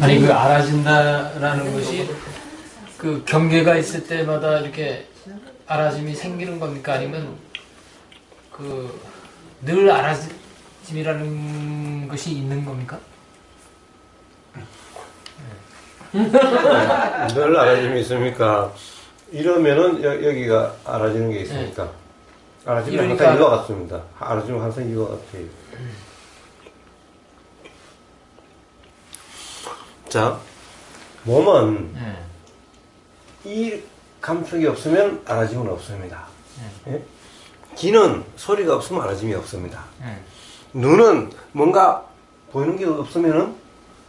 아니 그 알아진다라는 것이 그 경계가 있을 때마다 이렇게 알아짐이 생기는 겁니까 아니면 그 늘 알아짐이라는 것이 있는 겁니까? 늘 알아짐이 있습니까? 이러면은 여, 여기가 알아지는 게 있으니까 알아지면 이러니까 항상 이와 같습니다. 알아지면 항상 이와 같아요. 자, 몸은 네. 이 감촉이 없으면 알아짐은 없습니다. 예? 귀는 소리가 없으면 알아짐이 없습니다. 네. 눈은 뭔가 보이는 게 없으면은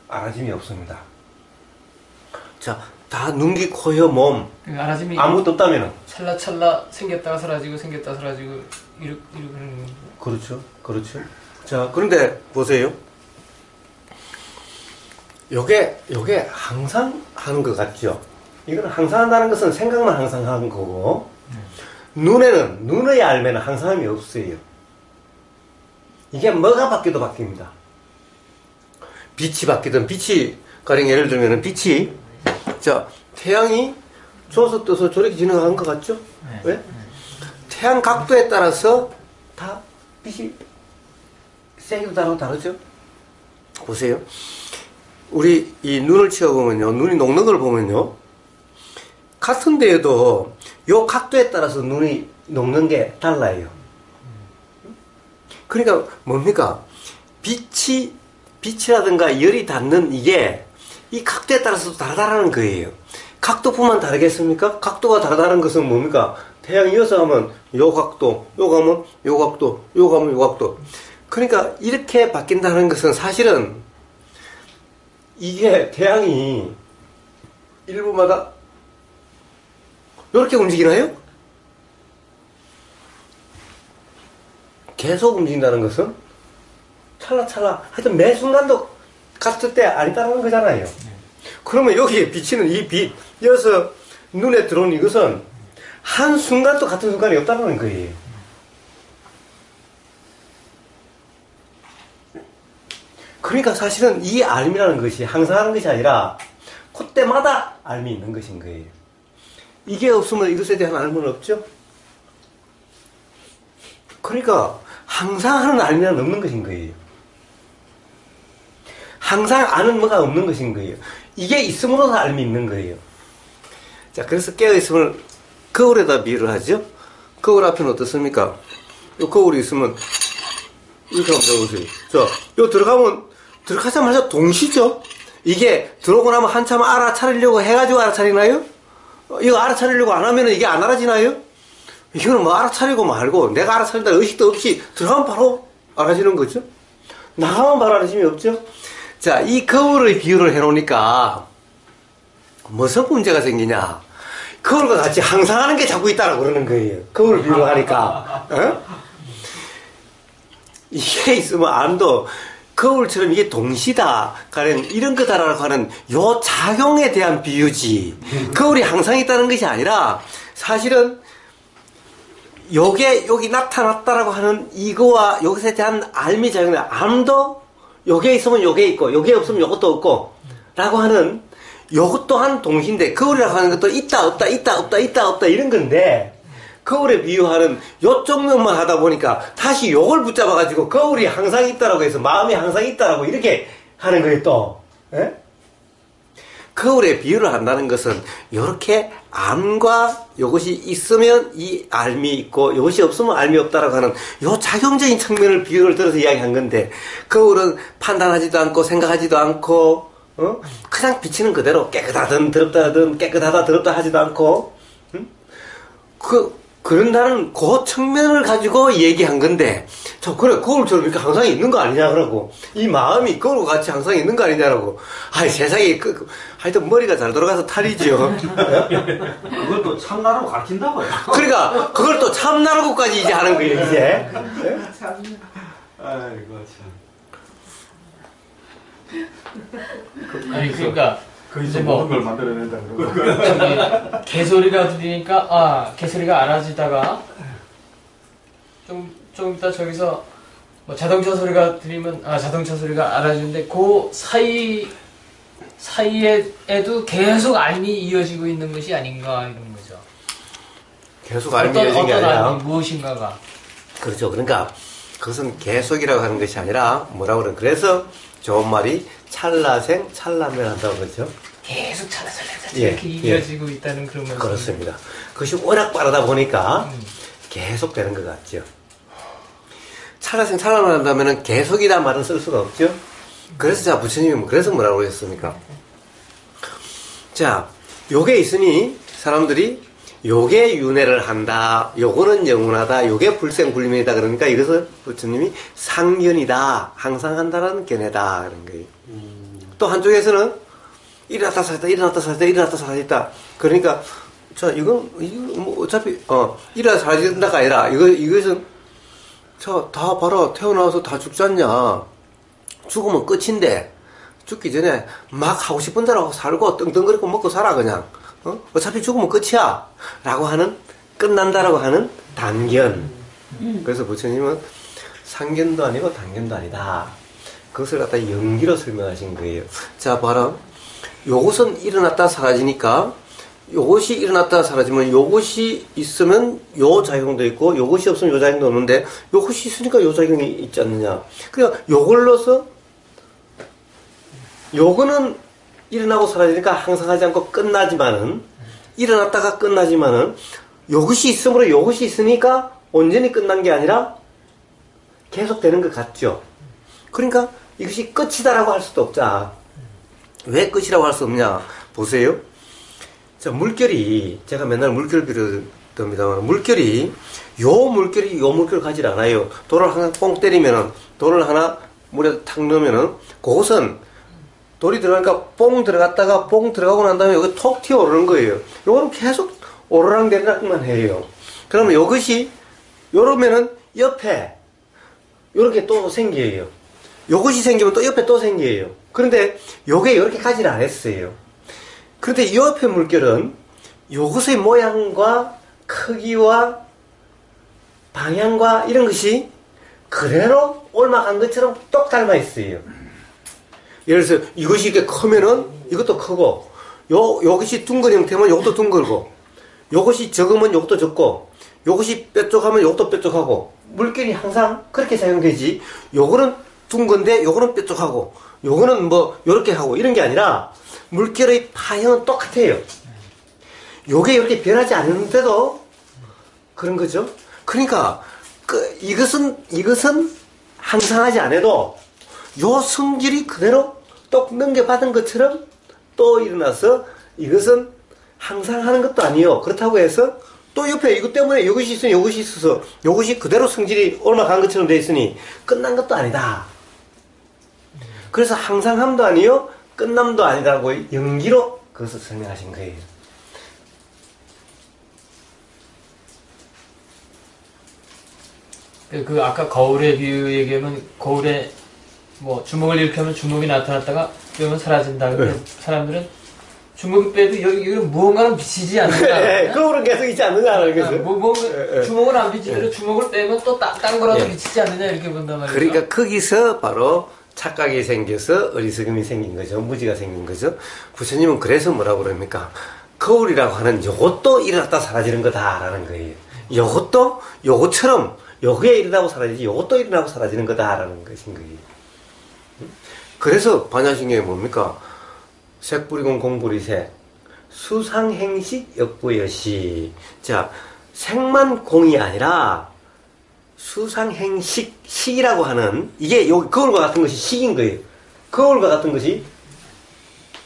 알아짐이 없습니다. 자, 다 눈, 귀, 코, 혀, 몸그 알아짐이 아무것도 없다면은 찰나찰나 생겼다가 사라지고 생겼다가 사라지고 이렇게 이렇게. 그렇죠. 그렇죠. 자, 그런데 보세요. 요게, 요게 항상 하는 것 같죠? 이건 항상 한다는 것은 생각만 항상 하는 거고, 눈에는, 눈의 알매는 항상함이 없어요. 이게 뭐가 바뀌어도 바뀝니다. 빛이 바뀌든, 빛이, 가령 예를 들면 빛이, 자, 태양이 저서 떠서 저렇게 진행하는 것 같죠? 네. 왜? 태양 각도에 따라서 다 빛이 세기도 다르고 다르죠? 보세요. 우리 이 눈을 치워보면요. 눈이 녹는 걸 보면요. 같은 데에도 요 각도에 따라서 눈이 녹는 게 달라요. 그러니까 뭡니까? 빛이, 빛이라든가 열이 닿는 이게 이 각도에 따라서 다르다는 거예요. 각도뿐만 다르겠습니까? 각도가 다르다는 것은 뭡니까? 태양 이어서 하면 요 각도, 요 가면 요 각도, 요 가면 요 각도. 그러니까 이렇게 바뀐다는 것은 사실은 이게 태양이 일부마다 이렇게 움직이나요? 계속 움직인다는 것은 찰나찰나 하여튼 매 순간도 같을 때 아니다라는 거잖아요. 그러면 여기에 비치는 이 빛, 이어서 눈에 들어오는 이것은 한 순간도 같은 순간이 없다는 거예요. 그러니까 사실은 이 알미라는 것이 항상 하는 것이 아니라 그때마다 알미 있는 것인 거예요. 이게 없으면 이것에 대한 알미는 없죠? 그러니까 항상 하는 알미는 없는 것인 거예요. 항상 아는 뭐가 없는 것인 거예요. 이게 있음으로서 알미 있는 거예요. 자, 그래서 깨어있음을 거울에다 비유를 하죠? 거울 앞에는 어떻습니까? 요 거울이 있으면, 이렇게 한번 해보세요. 자, 요 들어가면, 들어가자마자 동시죠? 이게 들어오고 나면 한참 알아차리려고 해가지고 알아차리나요? 어, 이거 알아차리려고 안 하면 이게 안 알아지나요? 이거는 뭐 알아차리고 말고 내가 알아차린다 의식도 없이 들어가면 바로 알아지는 거죠? 나가면 바로 알아짐이 없죠? 자, 이 거울의 비유를 해놓으니까 무슨 문제가 생기냐? 거울과 같이 항상 하는 게 자꾸 있다라고 그러는 거예요. 거울 비유를 하니까. 어? 이게 있으면 안도 거울처럼 이게 동시다, 가령 이런 거다라고 하는 요 작용에 대한 비유지. 거울이 항상 있다는 것이 아니라 사실은 요게 여기 나타났다라고 하는 이거와 여기에 대한 알미 작용이 암도 요게 있으면 요게 있고 요게 없으면 요것도 없고 라고 하는 요것 또한 동시인데 거울이라고 하는 것도 있다 없다 있다 없다 있다 없다 이런 건데 거울에 비유하는 요쪽 면만 하다 보니까 다시 요걸 붙잡아 가지고 거울이 항상 있다라고 해서 마음이 항상 있다라고 이렇게 하는 거예요 또 예? 거울에 비유를 한다는 것은 이렇게 암과 이것이 있으면 이 알미 있고 이것이 없으면 알미 없다라고 하는 요 작용적인 측면을 비유를 들어서 이야기한 건데 거울은 판단하지도 않고 생각하지도 않고 어? 그냥 비치는 그대로 깨끗하든 더럽다든 깨끗하다 더럽다 하지도 않고 응? 그 그런다는 그 측면을 가지고 얘기한 건데, 저, 그래, 거울처럼 이렇게 항상 있는 거 아니냐, 그러고. 이 마음이 거울과 같이 항상 있는 거 아니냐라고. 아이, 세상에, 그, 그, 하여튼 머리가 잘 돌아가서 탈이죠. 그걸 또 참나라고 가르친다고요. 그러니까, 그걸 또 참나라고까지 이제 하는 거예요, 이제. 아이고 참. 아니 그러니까 그 이제 이제 뭐- 모든 걸 만들어낸다 그러고. 저기 개소리가 들리니까 아 개소리가 알아지다가 좀 좀 이따 저기서 뭐 자동차 소리가 들리면 아 자동차 소리가 알아지는데 그 사이 사이에도 계속 알미 이어지고 있는 것이 아닌가 이런 거죠. 계속 알미 어떤 이어진 게 어떤 아니라 알미 무엇인가가 그렇죠. 그러니까 그것은 계속이라고 하는 것이 아니라 뭐라고 그러는 그래서 좋은 말이 찰나생 찰나면 한다고 그러죠. 계속 찰라찰라찰라 예, 이렇게 예. 이어지고 있다는 그런 말씀. 그렇습니다. 그것이 워낙 빠르다 보니까 음. 계속 되는 것 같죠. 찰나생 찰나면 한다면 계속이란 말은 쓸 수가 없죠. 그래서 자 부처님이 뭐 그래서 뭐라고 했습니까? 자, 요게 있으니 사람들이 요게 윤회를 한다. 요거는 영원하다. 요게 불생불멸이다. 그러니까 이것을 부처님이 상견이다. 항상 한다라는 견해다. 그런 거예요. 또 한쪽에서는 일어났다 살았다, 일어났다 살았다, 일어났다 살았다. 그러니까 자, 이건 이거 뭐 어차피 어 일어나 살아진다가 아니라 이거 이것은 저다 봐라 태어나서 다 죽지 않냐. 죽으면 끝인데 죽기 전에 막 하고 싶은 대로 살고 떵떵거리고 먹고 살아 그냥 어? 어차피 죽으면 끝이야. 라고 하는 끝난다라고 하는 단견. 그래서 부처님은 상견도 아니고 단견도 아니다. 그것을 갖다 연기로 설명하신 거예요. 자 봐라. 요것은 일어났다 사라지니까 요것이 일어났다 사라지면 요것이 있으면 요 작용도 있고 요것이 없으면 요 작용도 없는데 요것이 있으니까 요 작용이 있지 않느냐. 그러니까 요걸로서 요거는 일어나고 사라지니까 항상 하지 않고 끝나지만은 일어났다가 끝나지만은 요것이 있으므로 요것이 있으니까 온전히 끝난 게 아니라 계속 되는 것 같죠. 그러니까 이것이 끝이다라고 할 수도 없자. 왜 끝이라고 할 수 없냐? 보세요. 자, 물결이, 제가 맨날 물결 비롯합니다만, 물결이, 요 물결이 요 물결 가지 않아요. 돌을 하나 뻥 때리면은, 돌을 하나 물에 탁 넣으면은, 그것은 돌이 들어가니까 뽕 들어갔다가 뽕 들어가고 난 다음에 여기 톡 튀어 오르는 거예요. 요거는 계속 오르락내리락만 해요. 그러면 이것이, 요러면은 옆에, 요렇게 또 생겨요. 요것이 생기면 또 옆에 또 생겨요. 그런데 요게 이렇게 가지를 안 했어요. 그런데 이 옆에 물결은 요것의 모양과 크기와 방향과 이런 것이 그대로 올라간 것처럼 똑 닮아 있어요. 예를 들어서 이것이 이렇게 크면은 이것도 크고 요 요것이 둥근 형태면 요것도 둥글고 요것이 적으면 요것도 적고 요것이 뾰족하면 요것도 뾰족하고 물결이 항상 그렇게 작용되지 요거는 둥근데 요거는 뾰족하고 요거는 뭐 요렇게 하고 이런 게 아니라 물결의 파형은 똑같아요. 요게 이렇게 변하지 않는데도 그런 거죠. 그러니까 그 이것은 이것은 항상 하지 않아도 요 성질이 그대로 똑 넘겨받은 것처럼 또 일어나서 이것은 항상 하는 것도 아니요. 그렇다고 해서 또 옆에 이것 때문에 이것이 있으니 이것이 있어서 이것이 그대로 성질이 올라간 것처럼 돼 있으니 끝난 것도 아니다. 그래서 항상함도 아니요. 끝남도 아니라고 연기로 그것을 설명하신 거예요. 그, 그 아까 거울의 비유 얘기하면 거울에 뭐 주먹을 이렇게 하면 주먹이 나타났다가 빼면 사라진다. 근데 네. 사람들은 주먹이 빼도 여기 여기는 무언가는 비치지 않는다. 예, 거울은 계속 있지 않느냐는 아, 거죠. 뭐, 뭐, 예, 예. 주먹은 안 비치더라도 주먹을 빼면 또딴 거라도 예. 비치지 않느냐 이렇게 본단 말이죠. 그러니까 거기서 바로 착각이 생겨서 어리석음이 생긴 거죠. 무지가 생긴 거죠. 부처님은 그래서 뭐라고 그럽니까? 거울이라고 하는 요것도 일어났다 사라지는 거다라는 거예요. 요것도 요것처럼 요게 일어나고 사라지지 요것도 일어나고 사라지는 거다라는 것인 거예요. 그래서 반야신경이 뭡니까? 색불이공 공불이색 수상행식 역부여시 자 색만 공이 아니라 수상행식 식이라고 하는 이게 여기 거울과 같은 것이 식인 거예요. 거울과 같은 것이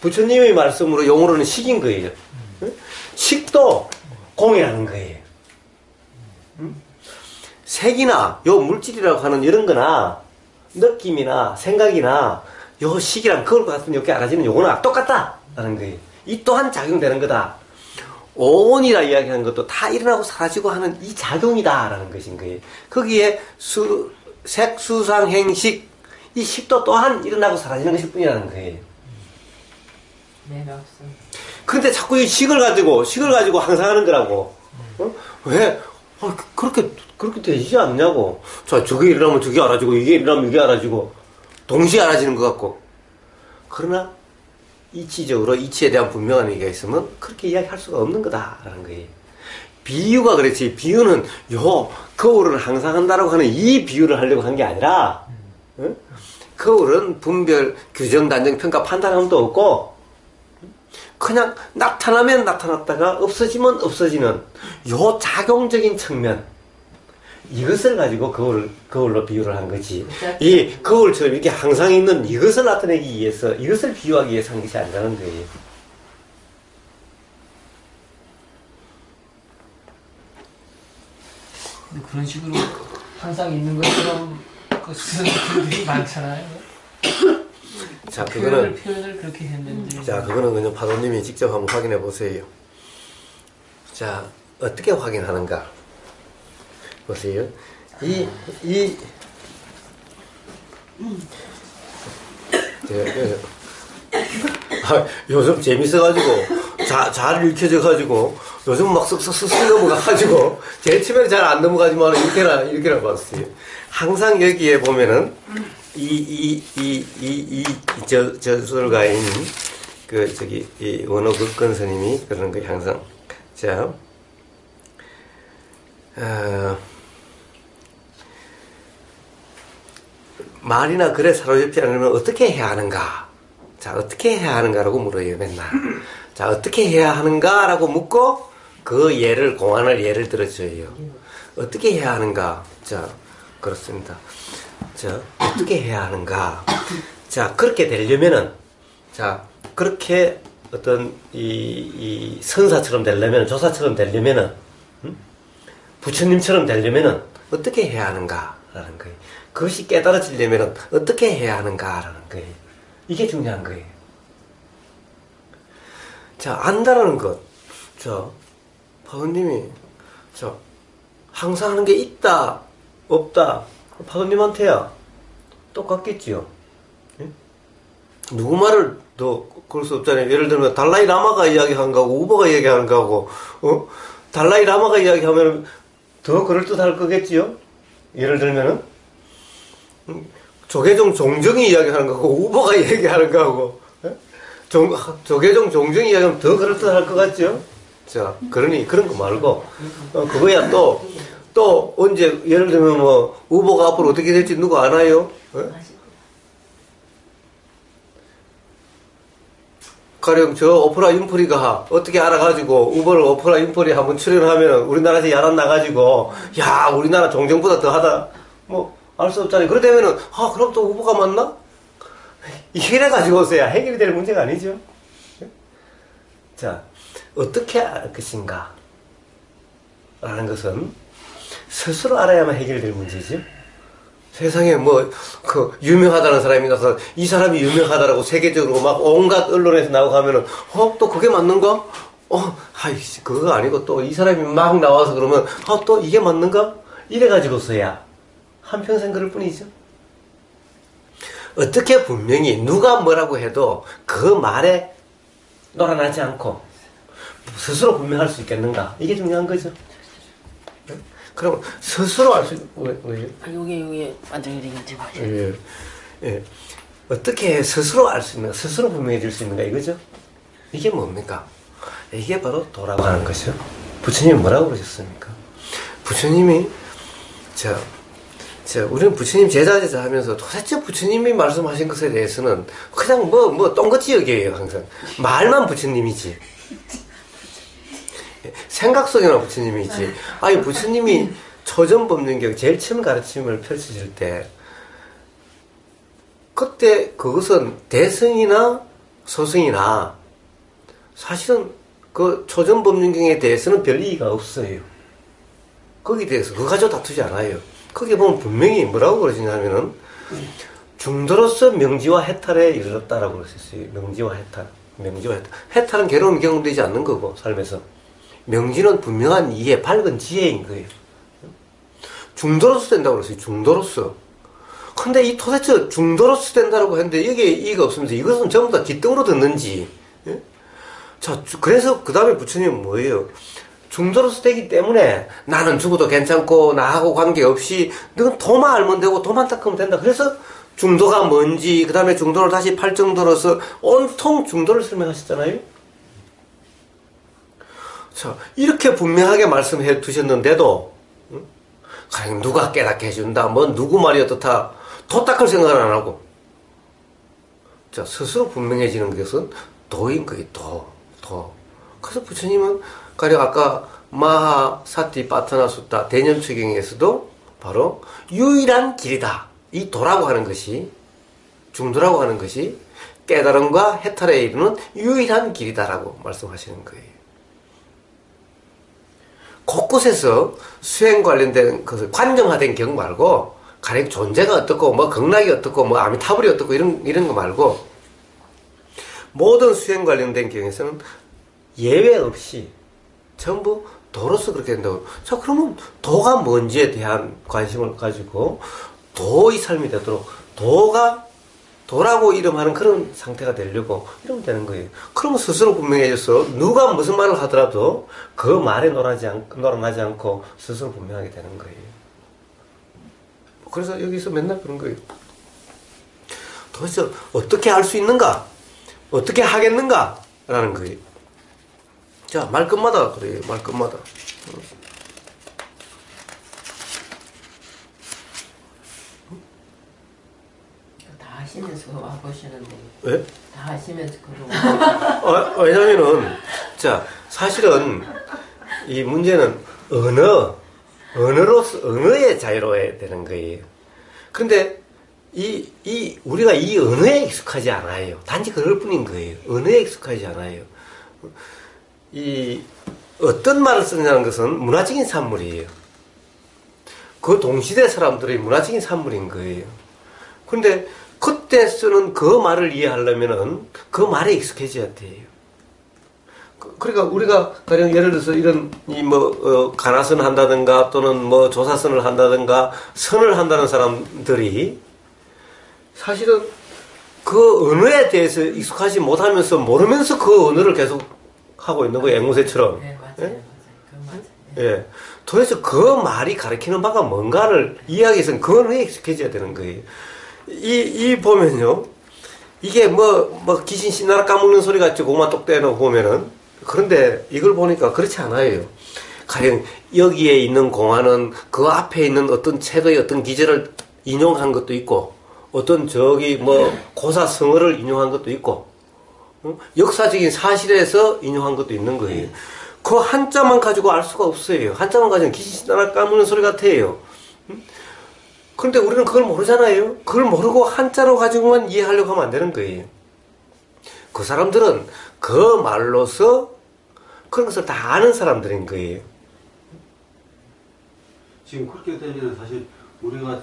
부처님의 말씀으로 용어로는 식인 거예요. 응? 식도 공이라는 거예요. 응? 색이나 요 물질이라고 하는 이런 거나 느낌이나 생각이나 요 식이랑 거울과 같은 이렇게 알아지는 요거나 똑같다 라는 거예요. 이 또한 작용되는 거다. 오온이라 이야기하는 것도 다 일어나고 사라지고 하는 이 작용이다라는 것인 거예요. 거기에 수, 색, 수상, 행식, 이 식도 또한 일어나고 사라지는 것일 뿐이라는 거예요. 네, 맞습니다. 근데 자꾸 이 식을 가지고, 식을 가지고 항상 하는 거라고. 어? 왜? 아, 그- 그렇게, 그렇게 되지 않냐고. 자, 저게 일어나면 저게 알아지고, 이게 일어나면 이게 알아지고, 동시에 알아지는 것 같고. 그러나, 이치적으로 이치에 대한 분명한 얘기가 있으면 그렇게 이야기할 수가 없는 거다라는 거예요. 비유가 그렇지 비유는 요 거울은 항상 한다라고 하는 이 비유를 하려고 한 게 아니라 응? 거울은 분별 규정 단정 평가 판단함도 없고 그냥 나타나면 나타났다가 없어지면 없어지는 요 작용적인 측면 이것을 가지고 거울, 거울로 비유를 한 거지. 이 거울처럼 이렇게 항상 있는 이것을 나타내기 위해서, 이것을 비유하기 위해서 한 것이 아니라는 거예요. 그런 식으로 항상 있는 것처럼 그 쓰는 글들이 많잖아요. 자, 표현을, 그거는, 표현을 그렇게 했는데. 자, 그거는 그냥 파도님이 직접 한번 확인해 보세요. 자, 어떻게 확인하는가? 보세요. 이, 이, 저, 저, 아, 요즘 재밌어가지고, 자, 잘 읽혀져가지고, 요즘 막 쓱쓱쓱쓱 넘어가가지고, 제 처음에는 잘안 넘어가지만, 이렇게나, 이렇게나 봤어요. 항상 여기에 보면은, 이, 이, 이, 이, 이, 저, 저술가인, 그, 저기, 이 원어극건 스님이 그러는 거 항상. 자, 어, 말이나 글에 사로잡지 않으면 어떻게 해야 하는가? 자, 어떻게 해야 하는가라고 물어요, 맨날. 자, 어떻게 해야 하는가라고 묻고 그 예를, 공안을 예를 들어줘요. 어떻게 해야 하는가? 자, 그렇습니다. 자, 어떻게 해야 하는가? 자, 그렇게 되려면은, 자, 그렇게 어떤 이, 이 선사처럼 되려면, 조사처럼 되려면은, 음? 부처님처럼 되려면은 어떻게 해야 하는가 라는 거예요. 그것이 깨달아지려면은 어떻게 해야 하는가라는 거예요. 이게 중요한 거예요. 자, 안다라는 것. 자, 파도님이, 자, 항상 하는 게 있다, 없다. 파도님한테야 똑같겠지요. 예? 누구 말을 더 그럴 수 없잖아요. 예를 들면 달라이 라마가 이야기한 거하고 우버가 이야기하는 거하고 어? 달라이 라마가 이야기하면 더 그럴듯할 거겠지요. 예를 들면은 음, 조계종 종정이 이야기하는 거하고 우버가 이야기하는 거하고 예? 종, 조계종 종정이 이야기하면 더 그럴듯할 것 같죠. 자, 그러니 그런 거 말고 어, 그거야 또또 언제 예를 들면 뭐 우버가 앞으로 어떻게 될지 누가 아나요? 예? 가령 저 오프라 윤프리가 어떻게 알아가지고 우버를 오프라 윤프리 한번 출연하면 우리나라에서 야단 나가지고 야 우리나라 종정보다 더 하다 뭐 알 수 없잖아요. 그러다면은 아 그럼 또 우버가 맞나? 이래 가지고서야 해결이 될 문제가 아니죠. 자 어떻게 알 것인가? 라는 것은 스스로 알아야만 해결될 문제죠. 세상에 뭐, 그, 유명하다는 사람이 나서, 이 사람이 유명하다라고 세계적으로 막 온갖 언론에서 나오고 하면은, 어, 또 그게 맞는가? 어, 아이씨, 그거 아니고 또 이 사람이 막 나와서 그러면, 어, 또 이게 맞는가? 이래 가지고서야, 한 평생 그럴 뿐이죠. 어떻게 분명히 누가 뭐라고 해도 그 말에 놀아나지 않고, 스스로 분명할 수 있겠는가? 이게 중요한 거죠. 그럼 스스로 알 수, 왜, 왜요? 아, 요게 요게 완전히 되겠지 맞아. 예, 예. 어떻게 스스로 알 수 있는가, 스스로 분명해질 수 있는가, 이거죠? 이게 뭡니까? 이게 바로 돌아가는 것이요. 부처님이 뭐라고 그러셨습니까? 부처님이, 저, 저, 우리는 부처님 제자 제자 하면서 도대체 부처님이 말씀하신 것에 대해서는 그냥 뭐, 뭐, 똥같이 여겨요, 항상. 말만 부처님이지. 생각 속에만 부처님이지. 아니, 부처님이 초전법륜경 제일 처음 가르침을 펼치실 때, 그때 그것은 대승이나 소승이나 사실은 그 초전법륜경에 대해서는 별 이의가 없어요. 거기에 대해서 그거 가지고 다투지 않아요. 거기 보면 분명히 뭐라고 그러시냐면은 중도로서 명지와 해탈에 이르렀다라고 그러셨어요. 명지와 해탈. 명지와 해탈. 해탈은 괴로움이 경험되지 않는 거고, 삶에서. 명지는 분명한 이해, 밝은 지혜인 거예요. 중도로서 된다고 그랬어요. 중도로서. 근데 이 도대체 중도로서 된다고 했는데 여기에 이의가 없으면서 이것은 전부 다 기등으로 듣는지. 예? 자, 주- 그래서 그 다음에 부처님은 뭐예요? 중도로서 되기 때문에 나는 죽어도 괜찮고 나하고 관계없이 너는 도만 알면 되고 도만 닦으면 된다. 그래서 중도가 뭔지, 그 다음에 중도를 다시 팔 정도로서 온통 중도를 설명하셨잖아요? 자, 이렇게 분명하게 말씀해 두셨는데도, 응? 과연 누가 깨닫게 해준다, 뭐, 누구 말이 어떻다, 도닦을 생각을 안 하고, 자, 스스로 분명해지는 것은 도인 거예요, 도, 도. 그래서 부처님은, 가령 아까 마하, 사티, 파트나 수타, 대념 추경에서도 바로 유일한 길이다. 이 도라고 하는 것이, 중도라고 하는 것이 깨달음과 해탈에 이르는 유일한 길이다라고 말씀하시는 거예요. 곳곳에서 수행 관련된 것을 관념화된 경 말고 가령 존재가 어떻고 뭐 극락이 어떻고 뭐 아미타불이 어떻고 이런 이런 거 말고 모든 수행 관련된 경에서는 예외 없이 전부 도로서 그렇게 된다고. 자 그러면 도가 뭔지에 대한 관심을 가지고 도의 삶이 되도록 도가 도라고 이름하는 그런 상태가 되려고 이러면 되는 거예요. 그러면 스스로 분명해져서 누가 무슨 말을 하더라도 그 말에 놀아지 않, 놀아나지 않고 스스로 분명하게 되는 거예요. 그래서 여기서 맨날 그런 거예요. 도대체 어떻게 할 수 있는가? 어떻게 하겠는가? 라는 거예요. 자, 말끝마다 그래요. 말끝마다. 다 하시면서 와보시는데 왜? 다 하시면서 그러고 어, 왜냐면은, 자, 사실은 이 문제는 언어, 언어로서, 언어의 자유로워야 되는 거예요. 근데 이, 이, 우리가 이 언어에 익숙하지 않아요. 단지 그럴 뿐인 거예요. 언어에 익숙하지 않아요. 이, 어떤 말을 쓰느냐는 것은 문화적인 산물이에요. 그 동시대 사람들의 문화적인 산물인 거예요. 근데 그때 쓰는 그 말을 이해하려면은 그 말에 익숙해져야 돼요. 그- 그러니까 우리가 가령 예를 들어서 이런 이뭐 어, 가나선 한다든가 또는 뭐 조사선을 한다든가 선을 한다는 사람들이 사실은 그 언어에 대해서 익숙하지 못하면서 모르면서 그 언어를 계속 하고 있는 거예요. 앵무새처럼. 네 맞아요 예? 맞아요 그 맞아요 예. 도대체 그 말이 가리키는 바가 뭔가를 이해하기 위해서는 그 언어에 익숙해져야 되는 거예요. 이, 이 보면요. 이게 뭐, 뭐, 귀신 신나라 까먹는 소리 같죠. 고마 똑 떼놓고 보면은. 그런데 이걸 보니까 그렇지 않아요. 가령 여기에 있는 공안은 그 앞에 있는 어떤 책의 어떤 기제를 인용한 것도 있고, 어떤 저기 뭐, 고사 성어를 인용한 것도 있고, 응? 역사적인 사실에서 인용한 것도 있는 거예요. 그 한자만 가지고 알 수가 없어요. 한자만 가지고 귀신 나라 까무는 소리 같아요. 응? 그런데 우리는 그걸 모르잖아요. 그걸 모르고 한자로 가지고만 이해하려고 하면 안 되는 거예요. 그 사람들은 그 말로서 그런 것을 다 아는 사람들인 거예요. 지금 그렇게 되면 사실 우리가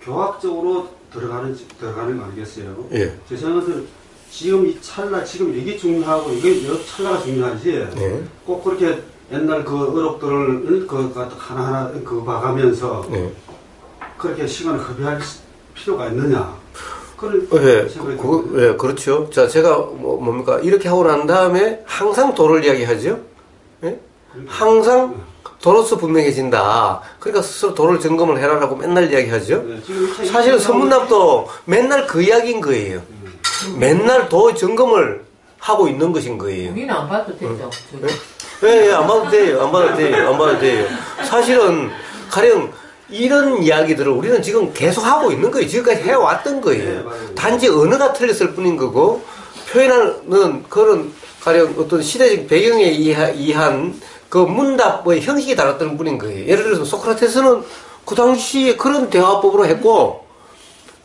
교학적으로 들어가는 들어가는 거 아니겠어요? 예. 제 생각은 지금 이 찰나 지금 이게 중요하고 이게 여 찰나가 중요하지. 네. 꼭 그렇게 옛날 그 어록들을 그 하나하나 그 봐가면서 네. 그렇게 시간을 허비할 필요가 있느냐? 그런 예, 그, 그, 예, 그렇죠. 자, 제가 뭐, 뭡니까 이렇게 하고 난 다음에 항상 도를 이야기하죠. 예? 항상 도로서 분명해진다. 그러니까 스스로 도를 점검을 해라라고 맨날 이야기하죠. 네, 사실은 선문답도 맨날 그 이야기인 거예요. 맨날 도 점검을 하고 있는 것인 거예요. 우리는 안 봐도 되죠 예, 예, 안 봐도 돼요. 안 봐도 돼요. 안 봐도 돼요. 사실은 가령 이런 이야기들을 우리는 지금 계속 하고 있는 거예요. 지금까지 해왔던 네, 거예요. 맞아요. 단지 언어가 틀렸을 뿐인 거고 표현하는 그런 가령 어떤 시대적 배경에 의한 그 문답의 형식이 달랐던 뿐인 거예요. 예를 들어서 소크라테스는 그 당시에 그런 대화법으로 했고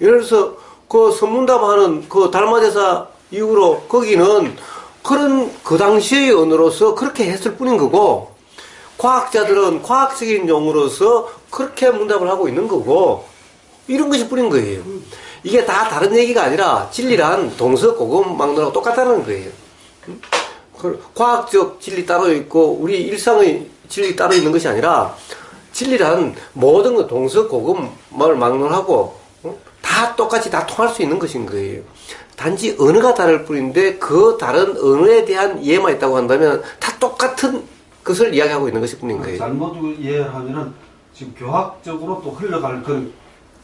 예를 들어서 그 선문답하는 그 달마대사 이후로 거기는 그런 그 당시의 언어로서 그렇게 했을 뿐인 거고 과학자들은 과학적인 용어로서 그렇게 문답을 하고 있는 거고 이런 것이 뿐인 거예요. 이게 다 다른 얘기가 아니라 진리란 동서 고금 막론하고 똑같다는 거예요. 과학적 진리 따로 있고 우리 일상의 진리 따로 있는 것이 아니라 진리란 모든 것 동서 고금을 막론하고 어? 다 똑같이 다 통할 수 있는 것인 거예요. 단지 언어가 다를 뿐인데 그 다른 언어에 대한 이해만 있다고 한다면 다 똑같은 것을 이야기하고 있는 것일 뿐인 거예요. 잘못 이해를 하면은 지금 교학적으로 또 흘러갈 그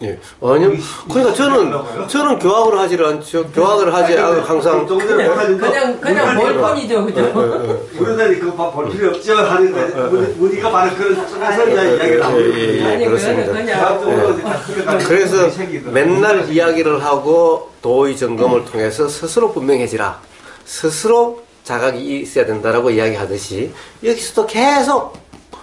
예. 아니요. 그러니까 저는, 저는 교학을 하지를 않죠. 교학을 하지, 않고 항상. 좀 전에 그냥 그냥 그냥 몰폰이죠, 그죠? 우리들이 그거 볼 필요 없죠 하는 거 우리- 우리가 바로 그런 이제 이야기를 하고 예, 예, 예. 그렇습니다. 그래서. 맨날 이야기를 하고 도의 점검을 통해서 스스로 분명해지라. 스스로 자각이 있어야 된다라고 이야기하듯이 여기서도 계속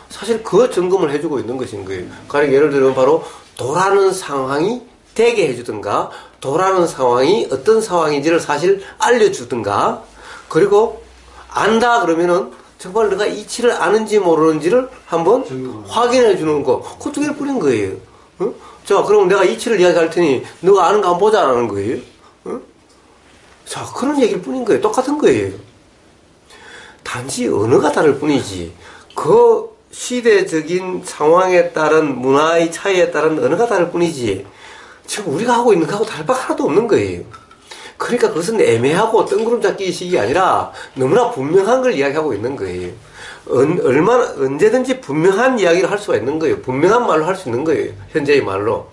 사실 그 점검을 해주고 있는 것인 거예요. 가령 예를 들면 바로 도라는 상황이 되게 해주든가 도라는 상황이 어떤 상황인지를 사실 알려주든가 그리고 안다 그러면은 정말 내가 이치를 아는지 모르는지를 한번. 확인해 주는 거. 그 두 개를 뿌린 거예요. 어? 자, 그럼 내가 이치를 이야기할 테니 너가 아는 거 한번 보자 라는 거예요. 어? 자, 그런 얘기를 뿐인 거예요. 똑같은 거예요. 단지 언어가 다를 뿐이지. 그 시대적인 상황에 따른 문화의 차이에 따른 언어가 다를 뿐이지. 지금 우리가 하고 있는 거하고 다를 바 하나도 없는 거예요. 그러니까 그것은 애매하고 뜬구름 잡기 식이 아니라 너무나 분명한 걸 이야기하고 있는 거예요. 언, 얼마나, 언제든지 분명한 이야기를 할 수가 있는 거예요. 분명한 말로 할 수 있는 거예요. 현재의 말로.